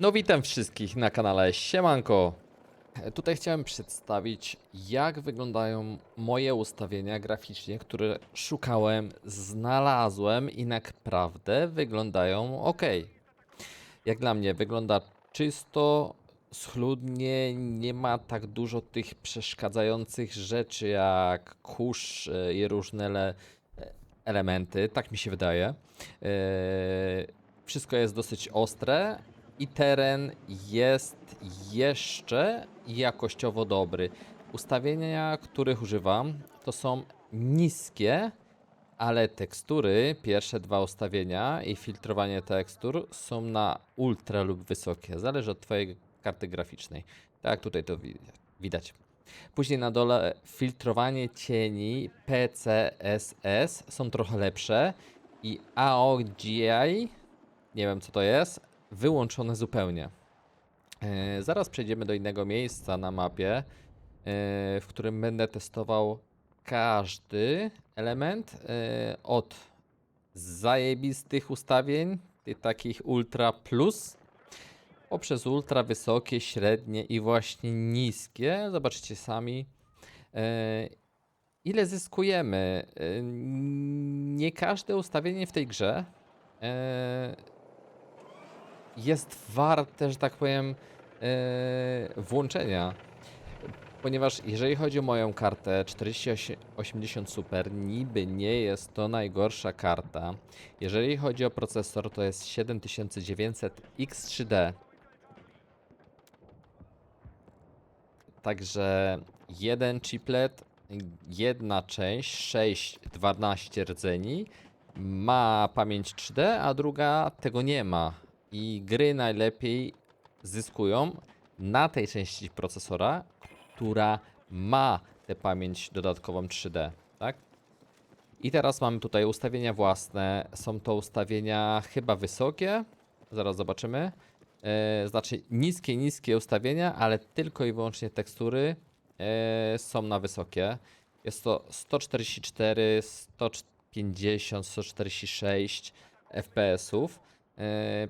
No witam wszystkich na kanale Siemanko. E, Tutaj chciałem przedstawić jak wyglądają moje ustawienia graficznie, które szukałem, znalazłem i naprawdę wyglądają ok. Jak dla mnie wygląda czysto, schludnie, nie ma tak dużo tych przeszkadzających rzeczy jak kurz e, i różne ele elementy, tak mi się wydaje. E, Wszystko jest dosyć ostre i teren jest jeszcze jakościowo dobry. Ustawienia, których używam, to są niskie, ale tekstury, pierwsze dwa ustawienia i filtrowanie tekstur są na ultra lub wysokie. Zależy od Twojej karty graficznej. Tak tutaj to wi- widać. Później na dole filtrowanie cieni PCSS są trochę lepsze i AOGI, nie wiem co to jest, wyłączone zupełnie. E, zaraz przejdziemy do innego miejsca na mapie, e, w którym będę testował każdy element e, od zajebistych ustawień, tych takich ultra plus, poprzez ultra wysokie, średnie i właśnie niskie. Zobaczycie sami. Ile zyskujemy? Nie każde ustawienie w tej grze jest warte, że tak powiem, e, włączenia. Ponieważ jeżeli chodzi o moją kartę 4080 Super, niby nie jest to najgorsza karta. Jeżeli chodzi o procesor, to jest 7900 X3D. Także jeden chiplet, jedna część, 6, 12 rdzeni ma pamięć 3D, a druga tego nie ma. I gry najlepiej zyskują na tej części procesora, która ma tę pamięć dodatkową 3D, tak? I teraz mamy tutaj ustawienia własne. Są to ustawienia chyba wysokie. Zaraz zobaczymy. E, znaczy niskie, niskie ustawienia, ale tylko i wyłącznie tekstury e, są na wysokie. Jest to 144, 150, 146 FPS-ów. E,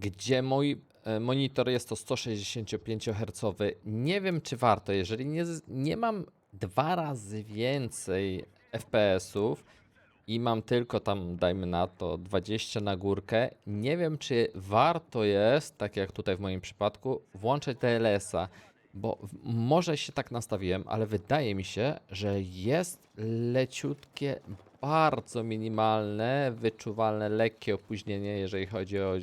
gdzie mój e, monitor jest to 165 Hz. Nie wiem, czy warto, jeżeli nie, nie mam dwa razy więcej FPS-ów i mam tylko tam, dajmy na to, 20 na górkę, nie wiem, czy warto jest, tak jak tutaj w moim przypadku, włączać DLS-a, bo może się tak nastawiłem, ale wydaje mi się, że jest leciutkie, bardzo minimalne, wyczuwalne, lekkie opóźnienie, jeżeli chodzi o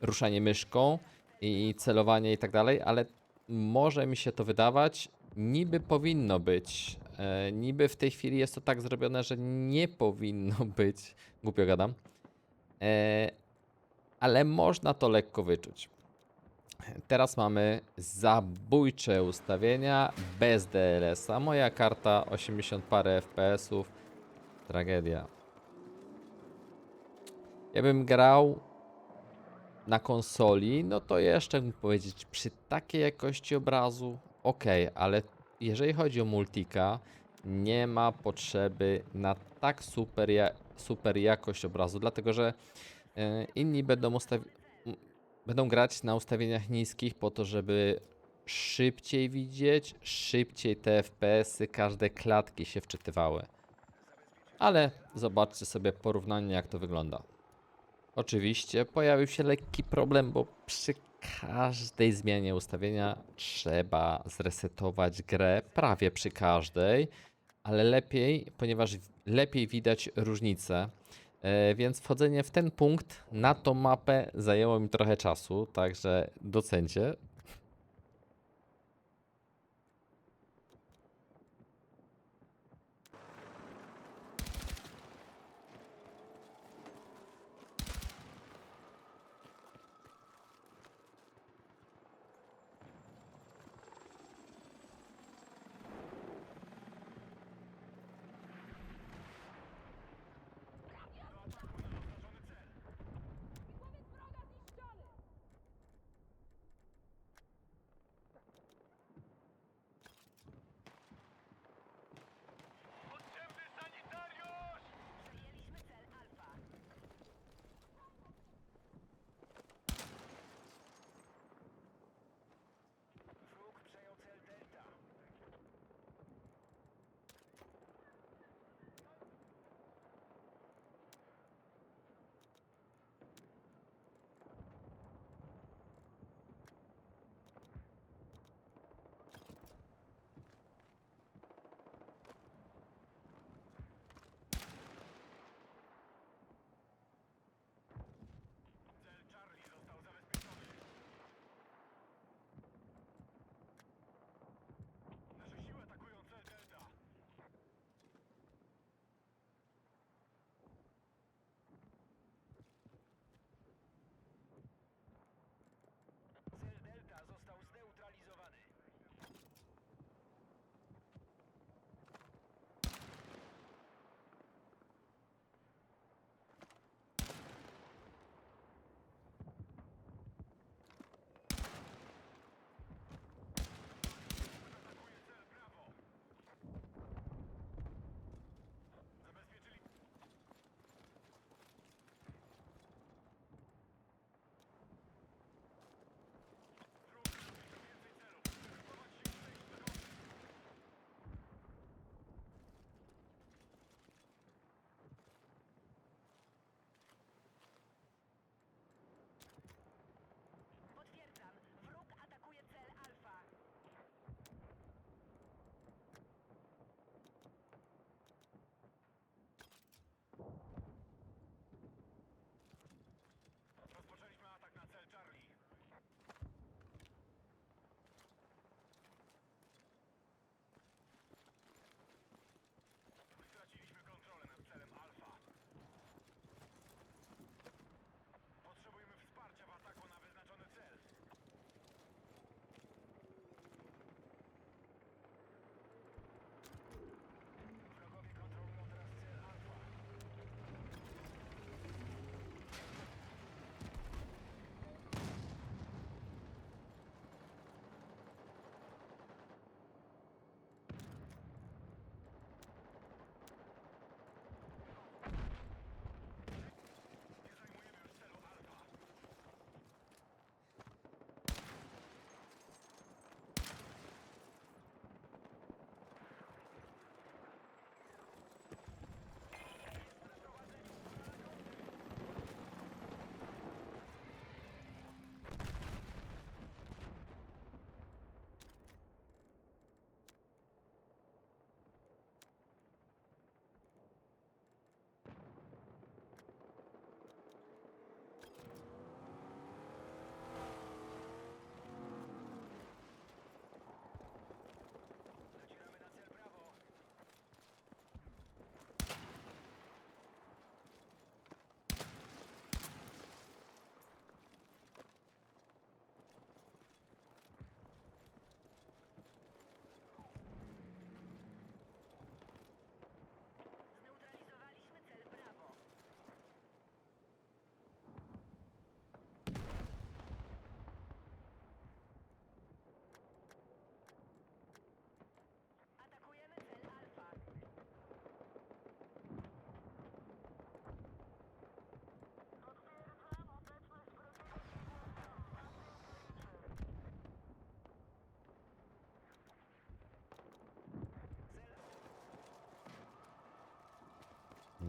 ruszanie myszką i celowanie i tak dalej, ale może mi się to wydawać, niby powinno być. E, niby w tej chwili jest to tak zrobione, że nie powinno być. Głupio gadam. E, ale można to lekko wyczuć. Teraz mamy zabójcze ustawienia bez DLS-a. Moja karta 80 parę FPS-ów. Tragedia. Ja bym grał na konsoli, no to jeszcze mógł powiedzieć, przy takiej jakości obrazu, ok, ale jeżeli chodzi o multika, nie ma potrzeby na tak super, ja super jakość obrazu, dlatego że e, inni będą, będą grać na ustawieniach niskich po to, żeby szybciej widzieć, szybciej te FPS-y, każde klatki się wczytywały. Ale zobaczcie sobie porównanie, jak to wygląda. Oczywiście pojawił się lekki problem, bo przy każdej zmianie ustawienia trzeba zresetować grę, prawie przy każdej, ale lepiej, ponieważ lepiej widać różnice. Więc wchodzenie w ten punkt na tą mapę zajęło mi trochę czasu, także docencie.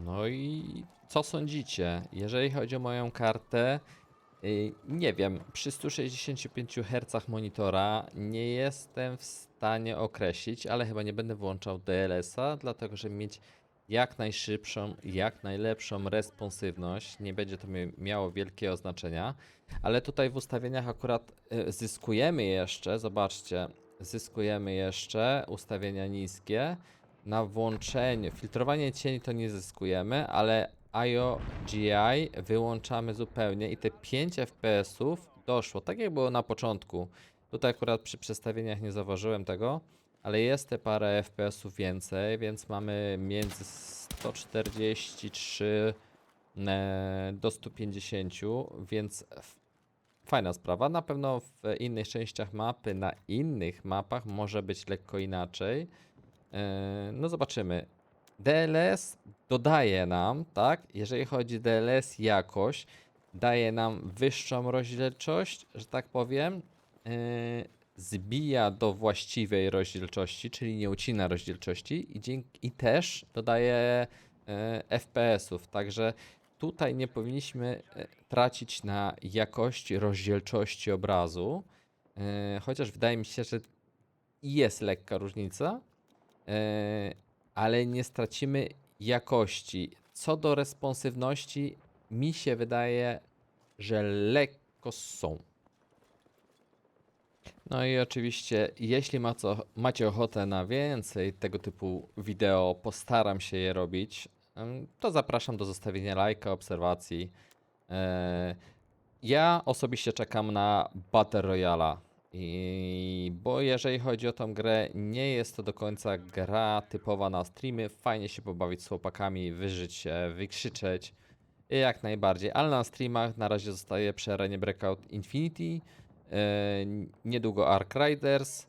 No i co sądzicie? Jeżeli chodzi o moją kartę, y, nie wiem, przy 165 Hz monitora nie jestem w stanie określić, ale chyba nie będę włączał DLS-a, dlatego żeby mieć jak najszybszą, jak najlepszą responsywność. Nie będzie to mi- miało wielkiego znaczenia, ale tutaj w ustawieniach akurat y, zyskujemy jeszcze, zobaczcie, zyskujemy jeszcze ustawienia niskie. Na włączeniu, filtrowanie cieni to nie zyskujemy, ale IO GI wyłączamy zupełnie i te 5 FPS-ów doszło, tak jak było na początku. Tutaj akurat przy przestawieniach nie zauważyłem tego, ale jest te parę FPS-ów więcej, więc mamy między 143 e, do 150, więc fajna sprawa. Na pewno w innych częściach mapy, na innych mapach może być lekko inaczej. E, No zobaczymy. DLS dodaje nam, tak? Jeżeli chodzi DLS jakość, daje nam wyższą rozdzielczość, że tak powiem. e, Zbija do właściwej rozdzielczości, czyli nie ucina rozdzielczości i, dzięki, i też dodaje e, FPS-ów. Także tutaj nie powinniśmy tracić na jakości rozdzielczości obrazu. Chociaż wydaje mi się, że jest lekka różnica. E, ale nie stracimy jakości. Co do responsywności, mi się wydaje, że lekko są. No i oczywiście, jeśli ma co, macie ochotę na więcej tego typu wideo, postaram się je robić, to zapraszam do zostawienia lajka, obserwacji. E, ja osobiście czekam na Battle Royala. I bo jeżeli chodzi o tą grę, nie jest to do końca gra typowa na streamy. Fajnie się pobawić z chłopakami, wyżyć się, wykrzyczeć. Jak najbardziej, ale na streamach na razie zostaje przy arenie Breakout Infinity, e, niedługo Ark Riders,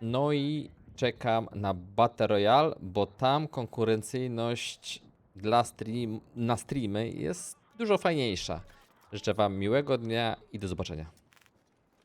no i czekam na Battle Royale, bo tam konkurencyjność dla stream, na streamy jest dużo fajniejsza. Życzę Wam miłego dnia i do zobaczenia.